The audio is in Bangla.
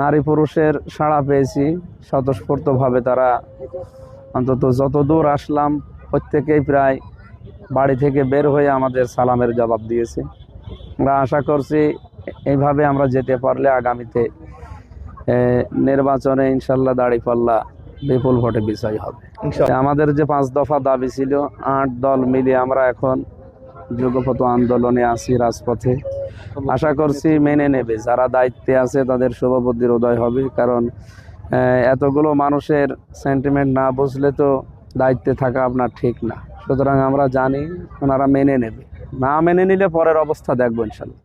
নারী পুরুষের সাড়া পেয়েছি। স্বতঃস্ফূর্তভাবে তারা অন্তত যত দূর আসলাম, প্রত্যেকেই প্রায় বাড়ি থেকে বের হয়ে আমাদের সালামের জবাব দিয়েছে। আমরা আশা করছি, এইভাবে আমরা যেতে পারলে আগামীতে নির্বাচনে ইনশাল্লাহ দাঁড়িপাল্লা বিপুল ভোটে বিজয় হবে। আমাদের যে পাঁচ দফা দাবি ছিল আট দল মিলে আমরা এখন যুগপথ আন্দোলনে আছি রাজপথে। আশা করছি মেনে নেবে। যারা দায়িত্বে আছে তাদের শুভবুদ্ধির উদয় হবে। কারণ এতগুলো মানুষের সেন্টিমেন্ট না বুঝলে তো দায়িত্বে থাকা আপনার ঠিক না। সুতরাং আমরা জানি ওনারা মেনে নেবে। না মেনে নিলে পরের অবস্থা দেখব ইনশাল্লাহ।